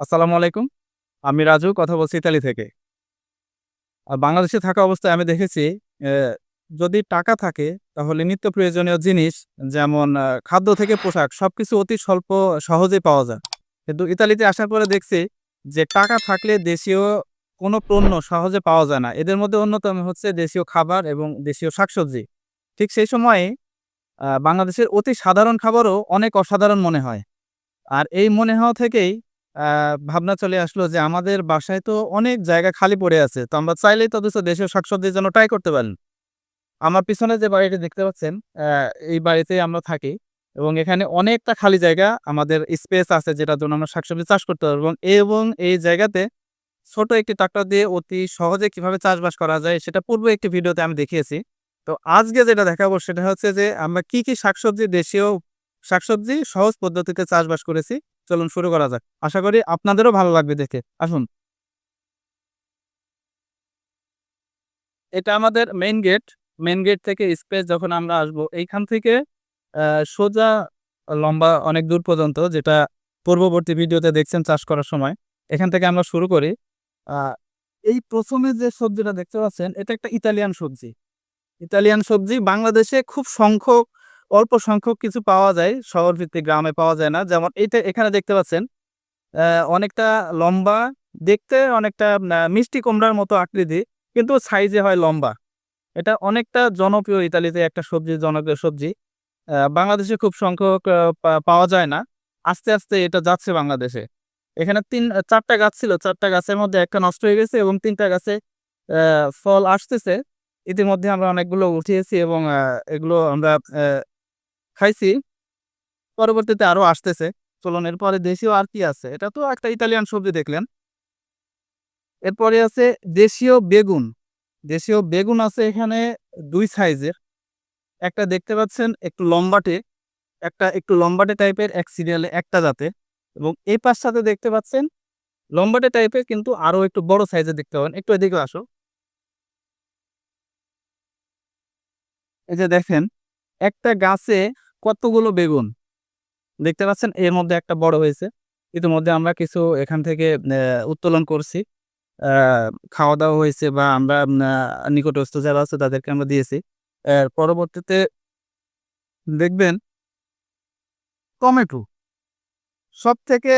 আসসালামু আলাইকুম। আমি রাজু, কথা বলছি ইতালি থেকে। বাংলাদেশে থাকা অবস্থায় আমি দেখেছি যদি টাকা থাকে, তাহলে নিত্য প্রয়োজনীয় জিনিস, যেমন খাদ্য থেকে পোশাক, সবকিছু অতি স্বল্প, সহজেই পাওয়া যায়। কিন্তু ইতালিতে আসার পরে দেখছি যে, টাকা থাকলে দেশীয় কোনো পণ্য সহজে পাওয়া যায় না। এদের মধ্যে অন্যতম হচ্ছে দেশীয় খাবার এবং দেশীয় শাকসবজি। ঠিক সেই সময়ে বাংলাদেশের অতি সাধারণ খাবারও অনেক অসাধারণ মনে হয়। আর এই মনে হওয়া থেকেই ভাবনা চলে আসলো যে আমাদের বাসায় তো অনেক জায়গা খালি পড়ে আছে। তো আমরা চাইলেই তো দেশীয় শাকসবজির জন্য ট্রাই করতে পারেন আমার পিছনে যে বাড়িটি দেখতে পাচ্ছেন এই বাড়িতেই আমরা থাকি এবং এখানে অনেকটা খালি জায়গা আমাদের স্পেস আছে যেটার জন্য আমরা শাকসবজি চাষ করতে পারব এবং এবং এই জায়গাতে ছোট একটি ট্রাক্টর দিয়ে অতি সহজে কীভাবে চাষবাস করা যায় সেটা পূর্বে একটি ভিডিওতে আমি দেখিয়েছি। তো আজকে যেটা দেখাবো সেটা হচ্ছে যে আমরা কি, কি শাকসবজি দেশীয় শাকসবজি সহজ পদ্ধতিতে চাষবাস করেছি। চলুন শুরু করা যাক। আশা করি আপনাদেরও ভালো লাগবে দেখে। আসুন। এটা আমাদের মেইন গেট। মেইন গেট থেকে স্পেস যখন আমরা আসব, এইখান থেকে সোজা লম্বা অনেক দূর পর্যন্ত, যেটা পূর্ববর্তী ভিডিওতে দেখছেন চাষ করার সময়। এখান থেকে আমরা শুরু করি। এই প্রথমে যে সবজিটা দেখতে পাচ্ছেন, এটা একটা ইতালিয়ান সবজি। ইতালিয়ান সবজি বাংলাদেশে খুব সংখ্যক অল্প সংখ্যক কিছু পাওয়া যায়। শহর ভিত্তিক গ্রামে পাওয়া যায় না। যেমন এটা এখানে দেখতে পাচ্ছেন অনেকটা লম্বা, দেখতে অনেকটা মিষ্টি কুমড়ার মতো আকৃতি কিন্তু সাইজে হয় লম্বা। এটা অনেকটা জনপ্রিয় ইতালিতে একটা সবজি জনপ্রিয় সবজি। বাংলাদেশে খুব সংখ্যক পাওয়া যায় না। আস্তে, আস্তে এটা যাচ্ছে বাংলাদেশে। এখানে তিন চারটা গাছ ছিল। চারটা গাছের মধ্যে একটা নষ্ট হয়ে গেছে এবং তিনটা গাছে ফল আসতেছে। ইতিমধ্যে আমরা অনেকগুলো উঠিয়েছি এবং এগুলো আমরা খাইছি। পরবর্তীতে আরও আসতেছে। চলুন এরপরে দেশীয় আর কি আছে? এটা তো একটা ইতালিয়ান সবজি দেখলেন। এরপরে আছে দেশীয় বেগুন। দেশীয় বেগুন আছে এখানে দুই সাইজের। একটা দেখতে পাচ্ছেন একটু লম্বাটে, একটা একটু লম্বাটে টাইপের এক সিরিয়ালে একটা জাতের এবং এই পাশ সাথে দেখতে পাচ্ছেন লম্বাটে টাইপের কিন্তু আরও একটু বড় সাইজের দেখতে পাবেন। একটু এদিকে আসো। এই যে দেখেন একটা গাছে কতগুলো বেগুন। দেখতে পাচ্ছেন, এর মধ্যে একটা বড় হয়েছে। ইতিমধ্যে আমরা কিছু এখান থেকে উত্তোলন করছি। খাওয়া-দাওয়া হয়েছে বা আমরা নিকটস্থ যারা আছে তাদেরকে আমরা দিয়েছি। পরবর্তীতে দেখবেন, টমেটো। সবথেকে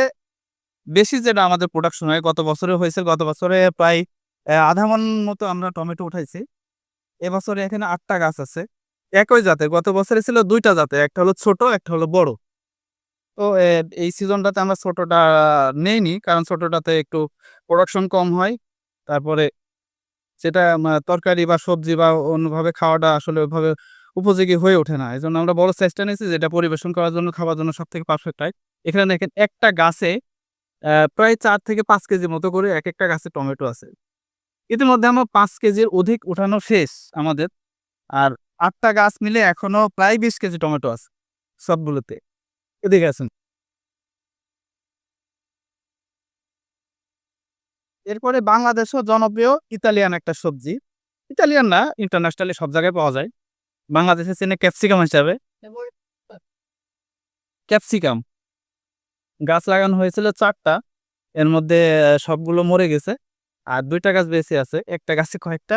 বেশি যেটা আমাদের প্রোডাকশন হয়, গত বছরে হয়েছে। গত বছরে প্রায় আধা মন মতো আমরা টমেটো উঠাইছি। এবছরে এখানে আটটা গাছ আছে। একই জাতের। গত বছরে ছিল ২ টা জাতের। একটা হলো ছোট, একটা হলো বড়। তো এই সিজনটাতে আমরা ছোটটা নেইনি। কারণ ছোটটাতে একটু প্রোডাকশন কম হয়। তারপরে সেটা তরকারি বা সবজি বা অন্যভাবে খাওয়াটা আসলে ওইভাবে উপযোগী হয়ে ওঠে না। এই জন্য আমরা বড় চেষ্টা নিয়েছি যেটা পরিবেশন করার জন্য, খাওয়ার জন্য সবথেকে পারফেক্ট হয়। এখানে দেখেন একটা গাছে প্রায় চার থেকে পাঁচ কেজি মতো করে এক একটা গাছে টমেটো আছে। ইতিমধ্যে আমার পাঁচ কেজির অধিক উঠানো শেষ আমাদের। আর ৮ টা গাছ মিলে এখনও প্রায় ২০ কেজি টমেটো আছে সবগুলোতে। এদিকে আসুন। এরপরে বাংলাদেশেও জনপ্রিয় ইতালিয়ান একটা সবজি। ইতালিয়ান না, ইন্টারন্যাশনালি সব জায়গায় পাওয়া যায়। বাংলাদেশে চেনে ক্যাপসিকাম হিসাবে। ক্যাপসিকাম। গাছ লাগানো হয়েছিল চারটা এর মধ্যে সবগুলো মরে গেছে। আর দুইটা গাছ বেঁচে আছে। একটা গাছে কয়েকটা।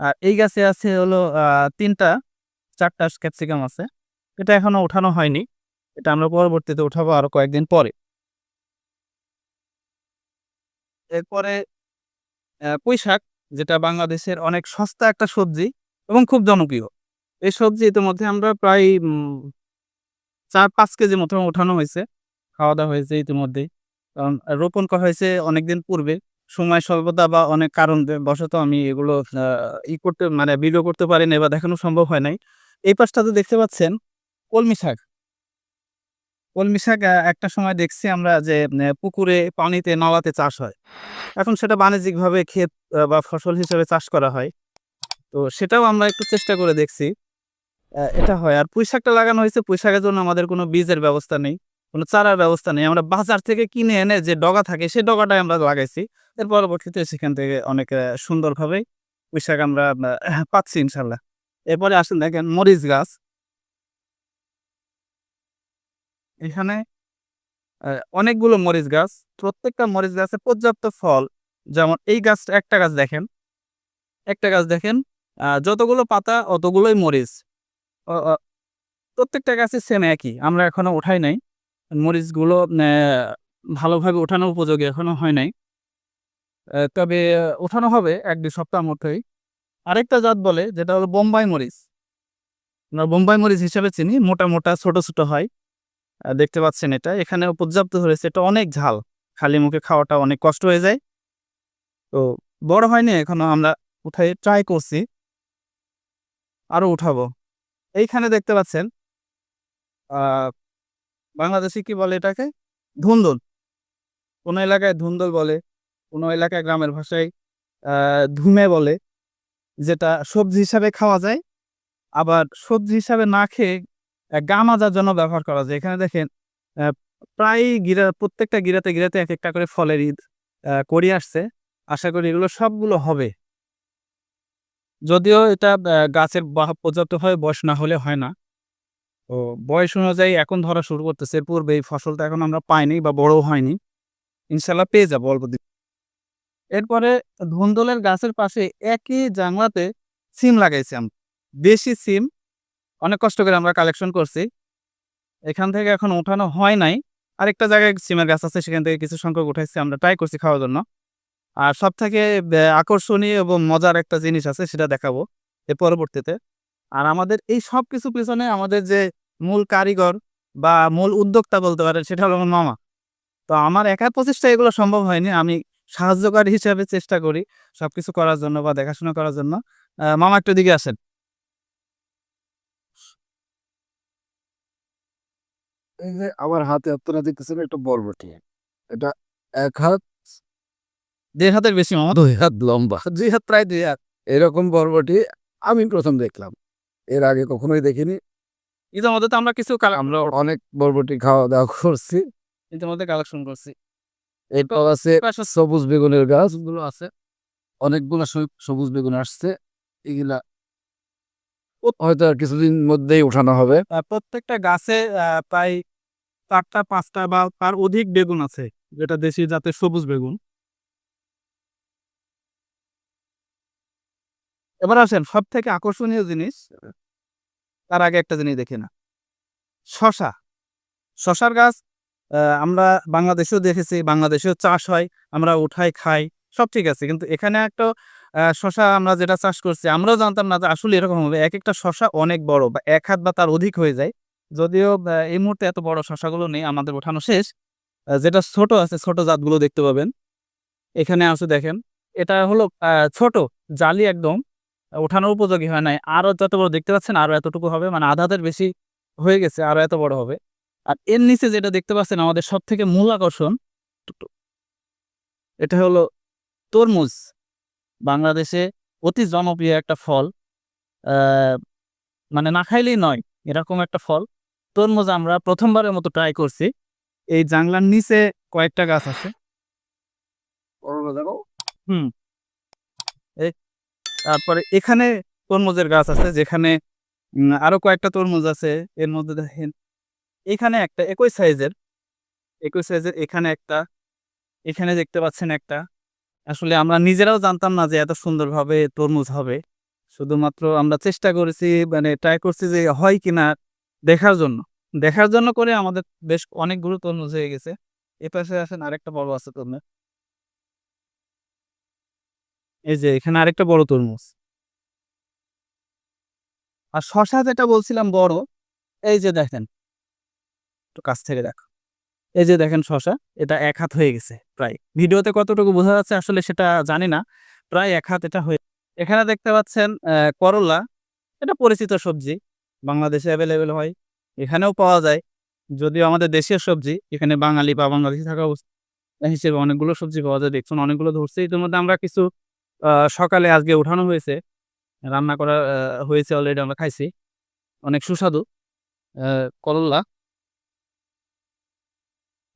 আর এই গাছে আছে হলো আ ৩ টা, ৪ টা ক্যাপসিকাম আছে। এটা এখনও উঠানো হয়নি। এটা আমরা পরবর্তীতে উঠাবো আরও কয়েকদিন পরে। এরপরে অ্যা পুঁইশাক যেটা বাংলাদেশের অনেক সস্তা একটা সবজি এবং খুব জনপ্রিয়। এই সবজি ইতিমধ্যে আমরা প্রায় উম ৪-৫ কেজি মতো উঠানো হয়েছে। খাওয়া-দাওয়া হয়েছে ইতিমধ্যেই। কারণ রোপণ করা হয়েছে অনেকদিন পূর্বে। সময় স্বল্পতা বা অনেক কারণ বশত আমি এগুলো ই করতে মানে ভিডিও করতে পারি না বা দেখানো সম্ভব হয় নাই। এই পাশটাতে দেখতে পাচ্ছেন কলমি শাক। কলমি শাক একটা সময় দেখছি আমরা যে পুকুরে, পানিতে, নলাতে চাষ হয়। এখন সেটা বাণিজ্যিকভাবে ক্ষেত বা ফসল হিসেবে চাষ করা হয়। তো সেটাও আমরা একটু চেষ্টা করে দেখছি। এটা হয়। আর পুঁই শাকটা লাগানো হয়েছে পুঁইশাকের জন্য আমাদের কোনো বীজের ব্যবস্থা নেই। কোনো চারার ব্যবস্থা নেই। আমরা বাজার থেকে কিনে এনে যে ডগা থাকে সেই ডগাটাই আমরা লাগাইছি। এর পরবর্তীতে সেখান থেকে অনেক সুন্দরভাবেই পুঁইশাক আমরা পাচ্ছি ইনশাল্লাহ। এরপরে আসেন দেখেন মরিচ গাছ। এখানে অনেকগুলো মরিচ গাছ। প্রত্যেকটা মরিচ গাছে পর্যাপ্ত ফল। যেমন এই গাছটা, একটা গাছ দেখেন। একটা গাছ দেখেন যতগুলো পাতা, অতগুলোই মরিচ। প্রত্যেকটা গাছে সেম একই। আমরা এখনও উঠাই নাই। মরিচগুলো ভালোভাবে ওঠানো উপযোগী এখনও হয় নাই। তবে ওঠানো হবে এক দুই সপ্তাহ মধ্যেই। আরেকটা জাত বলে, যেটা হলো বোম্বাই মরিচ। আমরা বোম্বাই মরিচ হিসেবে চিনি, মোটা মোটা, ছোট ছোট হয়। দেখতে পাচ্ছেন এটা। এখানে পর্যাপ্ত হয়েছে, এটা অনেক ঝাল। খালি মুখে খাওয়াটা অনেক কষ্ট হয়ে যায়। তো বড় হয়নি, এখনও আমরা উঠাই ট্রাই করছি। আরও উঠাবো। এইখানে দেখতে পাচ্ছেন বাংলাদেশে কি বলে এটাকে? ধুন্দল। কোনো এলাকায় ধুন্দল বলে কোনো এলাকায় গ্রামের ভাষায় ধুমে বলে যেটা সবজি হিসাবে খাওয়া যায়। আবার সবজি হিসাবে না খেয়ে আহ, গা মাজার জন্য ব্যবহার করা যায়। এখানে দেখেন প্রায় গিরা প্রত্যেকটা গিরাতে গিরাতে এক একটা করে ফলের ঈদ করি আসছে। আশা করি এগুলো সবগুলো হবে। যদিও এটা গাছের পর্যাপ্তভাবে বয়স না হলে হয় না। তো বয়স অনুযায়ী এখন ধরা শুরু করতেছে। এর পূর্বে এই ফসলটা এখন আমরা পাইনি বা বড়ও হয়নি। ইনশাল্লাহ পেয়ে যাব অল্প দিন। এরপরে ধুন্দলের গাছের পাশে একই জাংলাতে সিম লাগাইছি আমরা। দেশি সিম। অনেক কষ্ট করে আমরা কালেকশন করছি। এখান থেকে এখন উঠানো হয় নাই। আরেকটা জায়গায় সিমের গাছ আছে, সেখান থেকে কিছু সংখ্যক উঠাইছি আমরা। ট্রাই করছি খাওয়ার জন্য। আর সব থেকে আকর্ষণীয় এবং মজার একটা জিনিস আছে, সেটা দেখাবো। এর পরবর্তীতে। আর আমাদের এই সব কিছু পিছনে আমাদের যে মূল কারিগর বা মূল উদ্যোক্তা বলতে পারেন সেটা হলো আমার মামা। তো আমার একার প্রচেষ্টা এগুলো সম্ভব হয়নি। আমি সাহায্যকারী হিসেবে চেষ্টা করি সবকিছু করার জন্য বা দেখাশোনা করার জন্য। মামা একটু দিকে আসেন। এই যে আমার হাতে আপনারা দেখতেছেন একটা বরবটি। এটা এক হাত দেড় হাতের বেশি মামা। দুই হাত লম্বা। দুই হাত প্রায় দুই হাত। এরকম বরবটি আমি প্রথম দেখলাম। এর আগে কখনোই দেখিনি। ইতিমধ্যে তো আমরা কিছু আমরা অনেক বরবটি খাওয়া দাওয়া করছি। ইতিমধ্যে কালেকশন করছি। এরপর আছে সবুজ বেগুনের গাছ। গুলো আছে। অনেকগুলো সবু- সবুজ বেগুন আসছে। এগুলা হয়তো আর কিছুদিন মধ্যেই উঠানো হবে। প্রত্যেকটা গাছে আহ, প্রায় চারটা পাঁচটা বা তার অধিক বেগুন আছে। যেটা দেশি জাতের সবুজ বেগুন। এবার আসেন সব থেকে আকর্ষণীয় জিনিস, তার আগে একটা জিনিস দেখে না শশা। শশার গাছ আমরা বাংলাদেশেও দেখেছি, বাংলাদেশেও চাষ হয়, আমরা উঠাই, খাই, সব ঠিক আছে। কিন্তু এখানে একটা শশা আমরা যেটা চাষ করছি, আমরাও জানতাম না যে আসলে এরকম হবে। এক একটা শশা অনেক বড়, বা এক হাত বা তার অধিক হয়ে যায়। যদিও এই মুহূর্তে এত বড় শশাগুলো নেই, আমাদের ওঠানো শেষ। যেটা ছোট আছে, ছোট জাতগুলো দেখতে পাবেন। এখানে আছে দেখেন, এটা হলো ছোট, জালি একদম। ওঠানোর উপযোগী হয় নাই। আরও যত বড় দেখতে পাচ্ছেন আরও এতটুকু হবে। মানে আধাতের বেশি হয়ে গেছে আরও এত বড় হবে। আর এর নিচে যেটা দেখতে পাচ্ছেন আমাদের সব থেকে মূল আকর্ষণ এটা হলো তরমুজ। বাংলাদেশে অতি জনপ্রিয় একটা ফল আহ, মানে না খাইলেই নয় এরকম একটা ফল। তরমুজ আমরা প্রথমবারের মতো ট্রাই করছি। এই জাংলার নিচে কয়েকটা গাছ আছে। হুম। তারপরে এখানে তরমুজের গাছ আছে, যেখানে আরও কয়েকটা তরমুজ আছে। এর মধ্যে দেখেন, এখানে একটা একই সাইজের একই সাইজের এখানে একটা, এখানে দেখতে পাচ্ছেন একটা। আসলে আমরা নিজেরাও জানতাম না যে এত সুন্দরভাবে তরমুজ হবে। শুধুমাত্র আমরা চেষ্টা করেছি মানে ট্রাই করছি যে হয় কিনা দেখার জন্য। দেখার জন্য করে আমাদের বেশ অনেকগুলো তরমুজ হয়ে গেছে। এ পাশে আসেন আরেকটা বড় আছে তরমুজ। এই যে এখানে আরেকটা বড় তরমুজ। আর শশা যেটা বলছিলাম বড়, এই যে দেখেন। একটু কাছ থেকে দেখো। এই যে দেখেন শশা, এটা এক হাত হয়ে গেছে প্রায়। ভিডিওতে কতটুকু বোঝা যাচ্ছে আসলে সেটা জানি না। প্রায় এক হাত এটা হয়ে এখানে দেখতে পাচ্ছেন করলা। এটা পরিচিত সবজি, বাংলাদেশে অ্যাভেলেবেল হয়। এখানেও পাওয়া যায়। যদিও আমাদের দেশের সবজি, এখানে বাঙালি বা বাংলাদেশি থাকা অবস্থা হিসেবে অনেকগুলো সবজি পাওয়া যায়। দেখছেন অনেকগুলো ধরছে। ইতিমধ্যে আমরা কিছু সকালে আজকে উঠানো হয়েছে। রান্না করা হয়েছে অলরেডি আমরা খাইছি। অনেক সুস্বাদু আহ, করলা।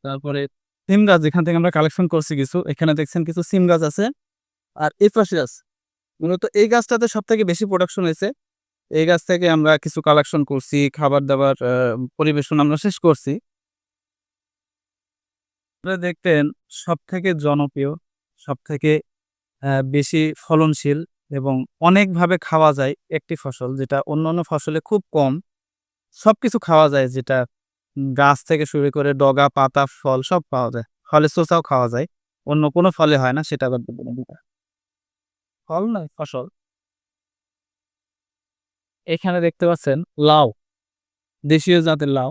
তারপরে সিম গাছ যেখান থেকে আমরা কালেকশন করছি কিছু এখানে দেখছেন কিছু সিম গাছ আছে। আর এই পাশে গাছ মূলত এই গাছটাতে সব থেকে বেশি প্রোডাকশন হয়েছে। এই গাছ থেকে আমরা কিছু কালেকশন করছি খাবার দাবার পরিবেশন আমরা শেষ করছি। দেখতেন সব থেকে জনপ্রিয় সব থেকে বেশি ফলনশীল এবং অনেকভাবে খাওয়া যায় একটি ফসল যেটা অন্যান্য ফসলে খুব কম। সবকিছু খাওয়া যায় যেটা গাছ থেকে শুরু করে ডগা, পাতা, ফল সব পাওয়া যায়। ফলের চোষাও খাওয়া যায়। অন্য কোনো ফলে হয় না, সেটা ফল নয়, ফসল। এখানে দেখতে পাচ্ছেন লাউ, দেশীয় জাতের লাউ।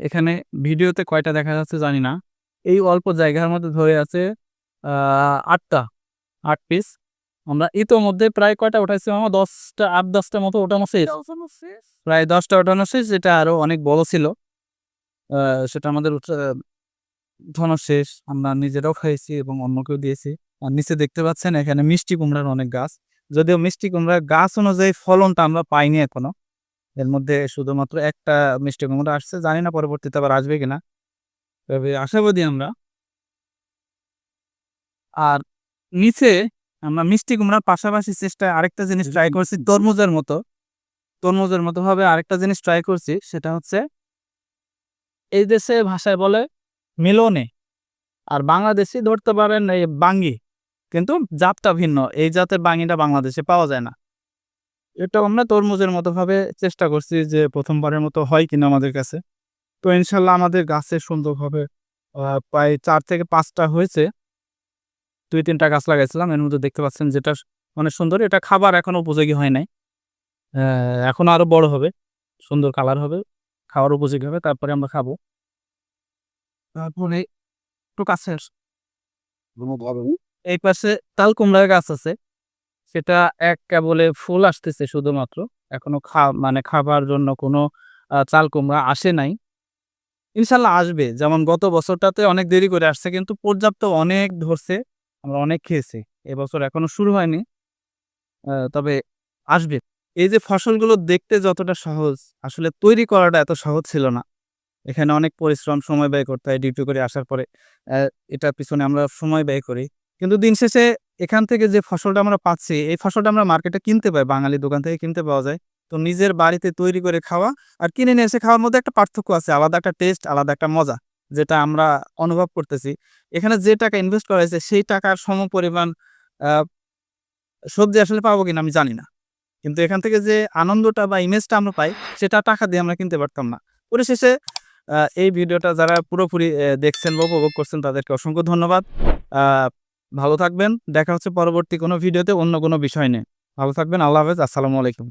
এখানে ভিডিওতে কয়টা দেখা যাচ্ছে জানি না। এই অল্প জায়গার মধ্যে ধরে আছে আটটা আট পিস আমরা ইতোমধ্যে প্রায় কয়টা উঠাইছি আমার দশটা আট দশটা মতো ওঠানো শেষ। প্রায় দশটা ওঠানো শেষ যেটা আরও অনেক বড় ছিল। সেটা আমাদের উঠানো শেষ। আমরা নিজেরাও খাইছি এবং অন্যকেও দিয়েছি। আর নিচে দেখতে পাচ্ছেন এখানে মিষ্টি কুমড়ার অনেক গাছ। যদিও মিষ্টি কুমড়ার গাছ অনুযায়ী ফলনটা আমরা পাইনি এখনও। এর মধ্যে শুধুমাত্র একটা মিষ্টি কুমড়া আসছে। জানি না পরবর্তীতে আবার আসবে কিনা। তবে আশাবাদী আমরা আর নিচে আমরা মিষ্টি কুমড়ার পাশাপাশি চেষ্টায় আরেকটা জিনিস ট্রাই করছি তরমুজের মতো। তরমুজের মতো ভাবে আরেকটা জিনিস ট্রাই করছি সেটা হচ্ছে এই দেশে ভাষায় বলে মিলনে। আর বাংলাদেশি ধরতে পারেন এই বাঙ্গি কিন্তু জাতটা ভিন্ন। এই জাতের বাঙ্গিটা বাংলাদেশে পাওয়া যায় না। এটা আমরা তরমুজের মতো ভাবে চেষ্টা করছি যে প্রথমবারের মতো হয় কিনা আমাদের কাছে। তো ইনশাল্লাহ আমাদের গাছে সুন্দরভাবে প্রায় চার থেকে পাঁচটা হয়েছে। দুই তিনটা গাছ লাগাইছিলাম। এর মধ্যে দেখতে পাচ্ছেন যেটা অনেক সুন্দর। এটা খাবার এখনও উপযোগী হয় নাই। এখন আরও বড় হবে। সুন্দর কালার হবে। খাওয়ার উপযোগী হবে। তারপরে আমরা খাব। তারপরে একটু কাছে আস। এই পাশে তাল কুমড়ার গাছ আছে। সেটা এক কেবলে ফুল আসতেছে শুধুমাত্র। এখনও খা মানে খাবার জন্য কোনো চাল কুমড়া আসে নাই। ইনশাল্লাহ আসবে। যেমন গত বছরটাতে অনেক দেরি করে আসছে, কিন্তু পর্যাপ্ত অনেক ধরছে। আমরা অনেক খেয়েছি। এবছর এখনও শুরু হয়নি। তবে আসবে। এই যে ফসলগুলো দেখতে যতটা সহজ, আসলে তৈরি করাটা এত সহজ ছিল না। এখানে অনেক পরিশ্রম, সময় ব্যয় করতে হয় ডিউটি করে আসার পরে। এটার পিছনে আমরা সময় ব্যয় করি। কিন্তু দিন শেষে এখান থেকে যে ফসলটা আমরা পাচ্ছি, এই ফসলটা আমরা মার্কেটে কিনতে পাই, বাঙালি দোকান থেকে কিনতে পাওয়া যায়। তো নিজের বাড়িতে তৈরি করে খাওয়া আর কিনে নিয়ে এসে খাওয়ার মধ্যে একটা পার্থক্য আছে, আলাদা একটা টেস্ট, আলাদা একটা মজা। যেটা আমরা অনুভব করতেছি। এখানে যে টাকা ইনভেস্ট করা হয়েছে, সেই টাকার সম পরিমাণ সবজি আসলে পাবো কিনা আমি জানি না। কিন্তু এখান থেকে যে আনন্দটা বা ইমেজটা আমরা পাই, সেটা টাকা দিয়ে আমরা কিনতে পারতাম না। পরিশেষে এই ভিডিওটা যারা পুরোপুরি দেখছেন বা উপভোগ করছেন, তাদেরকে অসংখ্য ধন্যবাদ। ভালো থাকবেন। দেখা হচ্ছে পরবর্তী কোনো ভিডিওতে অন্য কোনো বিষয় নিয়ে। ভালো থাকবেন। আল্লাহ হাফেজ। আসসালামু আলাইকুম।